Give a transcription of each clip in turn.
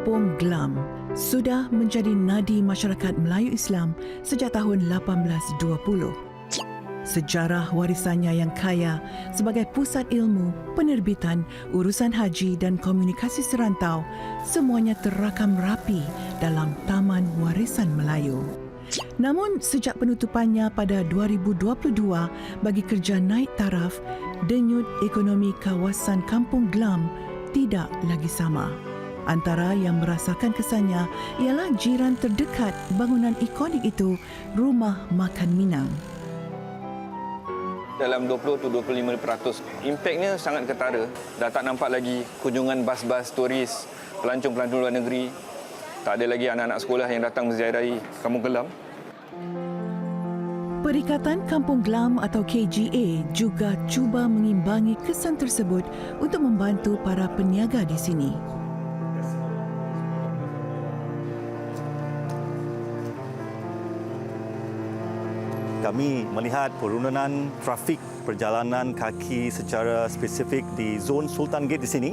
Kampung Glam sudah menjadi nadi masyarakat Melayu Islam sejak tahun 1820. Sejarah warisannya yang kaya sebagai pusat ilmu, penerbitan, urusan haji dan komunikasi serantau semuanya terakam rapi dalam Taman Warisan Melayu. Namun sejak penutupannya pada 2022 bagi kerja naik taraf, denyut ekonomi kawasan Kampung Glam tidak lagi sama. Antara yang merasakan kesannya ialah jiran terdekat bangunan ikonik itu, Rumah Makan Minang. dalam 20 to 25%. Impaknya sangat ketara. Dah tak nampak lagi kunjungan bas-bas turis, pelancong-pelancong luar negeri. Tak ada lagi anak-anak sekolah yang datang menziarahi Kampung Kelam. Perikatan Kampung Glam atau KGA juga cuba mengimbangi kesan tersebut untuk membantu para peniaga di sini. Kami melihat penurunan trafik perjalanan kaki secara spesifik di zon Sultan Gate di sini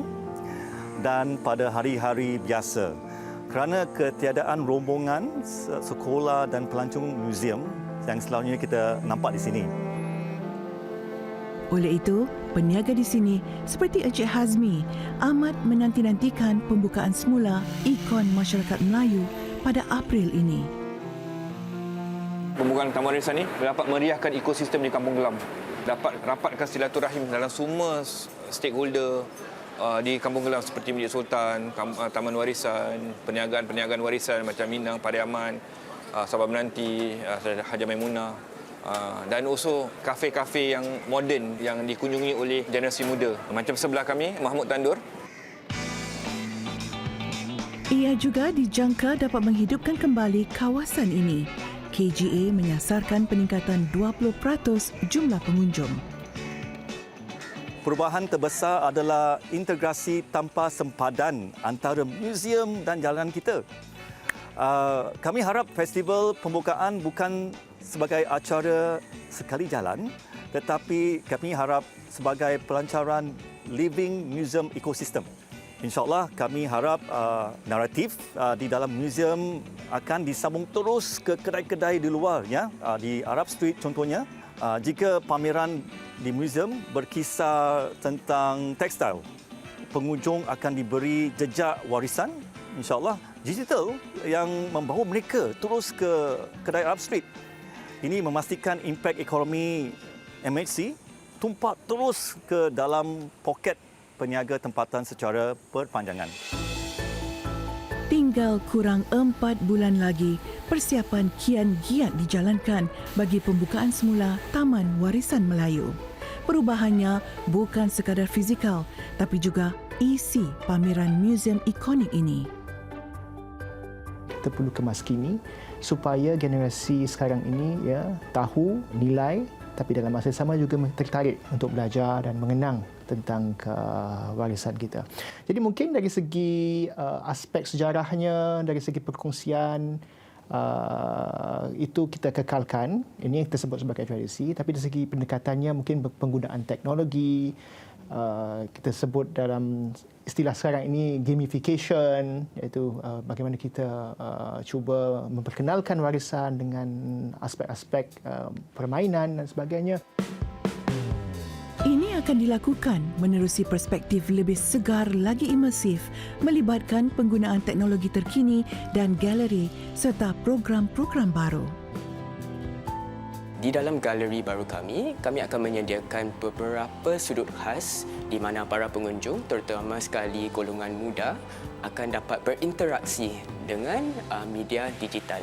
dan pada hari-hari biasa kerana ketiadaan rombongan se- sekolah dan pelancong muzium yang selalunya kita nampak di sini. Oleh itu, peniaga di sini seperti Encik Hazmi amat menanti-nantikan pembukaan semula ikon masyarakat Melayu pada April ini. Pembukaan Taman Warisan ini dapat meriahkan ekosistem di Kampung Gelam. Dapat rapatkan silaturahim dalam semua stakeholder uh, di Kampung Gelam seperti Masjid Sultan, uh, Taman Warisan, perniagaan-perniagaan warisan macam Minang, Pariaman, uh, Sabah Menanti, Haja Maimunah. Uh, dan also kafe-kafe yang moden yang dikunjungi oleh generasi muda. Macam sebelah kami, Mahmud Tandur, Ia juga dijangka dapat menghidupkan kembali kawasan ini. KGA menyasarkan peningkatan 20% jumlah pengunjung. Perubahan terbesar adalah integrasi tanpa sempadan antara muzium dan jalan kita. Uh, kami harap festival pembukaan bukan sebagai acara sekali jalan tetapi kami harap sebagai pelancaran living museum ecosystem. InsyaAllah kami harap uh, naratif uh, di dalam muzium akan disambung terus ke kedai-kedai di luar ya. Uh, di Arab Street contohnya. Uh, jika pameran di muzium berkisar tentang tekstil pengunjung akan diberi jejak warisan insyaallah digital yang membawa mereka terus ke kedai Arab Street. Ini memastikan impak ekonomi MHC tumpak terus ke dalam poket peniaga tempatan secara berpanjangan. Tinggal kurang empat bulan lagi, persiapan kian giat dijalankan bagi pembukaan semula Taman Warisan Melayu. Perubahannya bukan sekadar fizikal, tapi juga isi pameran muzium ikonik ini. kita perlu kemaskini supaya generasi sekarang ini ya tahu nilai tapi dalam masa sama juga tertarik untuk belajar dan mengenang tentang uh, warisan kita. Jadi mungkin dari segi uh, aspek sejarahnya, dari segi perkongsian uh, itu kita kekalkan. Ini yang kita sebut sebagai tradisi, tapi dari segi pendekatannya mungkin penggunaan teknologi, uh, kita sebut dalam istilah sekarang ini gamification iaitu uh, bagaimana kita uh, cuba memperkenalkan warisan dengan aspek-aspek uh, permainan dan sebagainya. Ini akan dilakukan menerusi perspektif lebih segar lagi imersif melibatkan penggunaan teknologi terkini dan galeri serta program-program baru. Di dalam galeri baru kami, kami akan menyediakan beberapa sudut khas di mana para pengunjung, terutama sekali golongan muda, akan dapat berinteraksi dengan uh, media digital.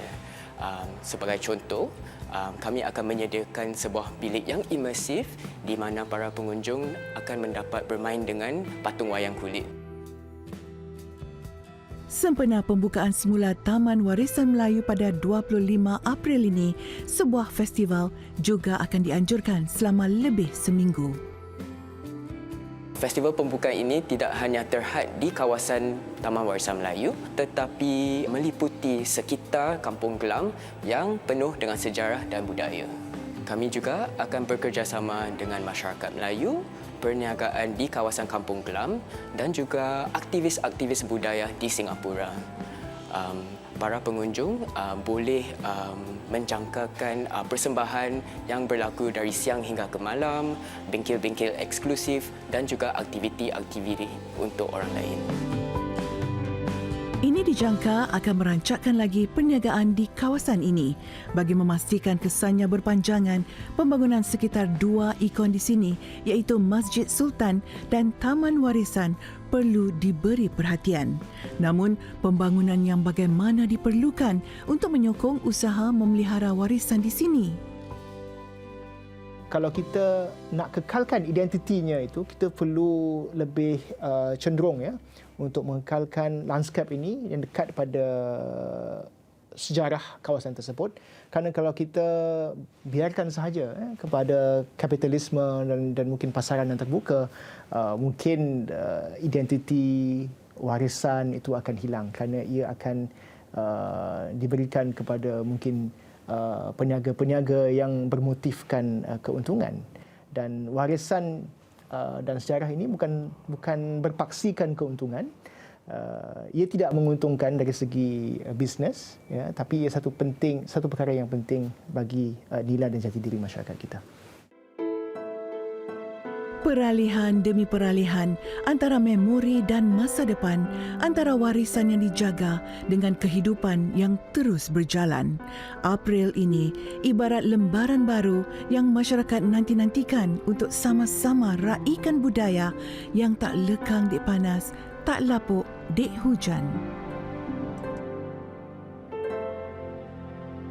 Um, sebagai contoh, um, kami akan menyediakan sebuah bilik yang imersif di mana para pengunjung akan mendapat bermain dengan patung wayang kulit. Sempena pembukaan semula Taman Warisan Melayu pada 25 April ini, sebuah festival juga akan dianjurkan selama lebih seminggu. Festival pembukaan ini tidak hanya terhad di kawasan Taman Warisan Melayu tetapi meliputi sekitar Kampung Gelam yang penuh dengan sejarah dan budaya. Kami juga akan bekerjasama dengan masyarakat Melayu, perniagaan di kawasan Kampung Glam dan juga aktivis-aktivis budaya di Singapura. Um, para pengunjung uh, boleh um, menjangkakan uh, persembahan yang berlaku dari siang hingga ke malam, bengkel-bengkel eksklusif dan juga aktiviti-aktiviti untuk orang lain. Ini dijangka akan merancakkan lagi perniagaan di kawasan ini bagi memastikan kesannya berpanjangan pembangunan sekitar dua ikon di sini iaitu Masjid Sultan dan Taman Warisan perlu diberi perhatian. Namun, pembangunan yang bagaimana diperlukan untuk menyokong usaha memelihara warisan di sini? Kalau kita nak kekalkan identitinya itu kita perlu lebih uh, cenderung ya untuk mengekalkan lanskap ini yang dekat pada sejarah kawasan tersebut. Kerana kalau kita biarkan sahaja eh, kepada kapitalisme dan, dan mungkin pasaran yang terbuka uh, mungkin uh, identiti warisan itu akan hilang kerana ia akan uh, diberikan kepada mungkin uh, peniaga-peniaga yang bermotifkan uh, keuntungan. Dan warisan uh, dan sejarah ini bukan bukan berpaksikan keuntungan. Uh, ia tidak menguntungkan dari segi uh, bisnes ya tapi ia satu penting satu perkara yang penting bagi uh, nilai dan jati diri masyarakat kita Peralihan demi peralihan antara memori dan masa depan, antara warisan yang dijaga dengan kehidupan yang terus berjalan. April ini ibarat lembaran baru yang masyarakat nanti-nantikan untuk sama-sama raikan budaya yang tak lekang di panas, tak lapuk di hujan.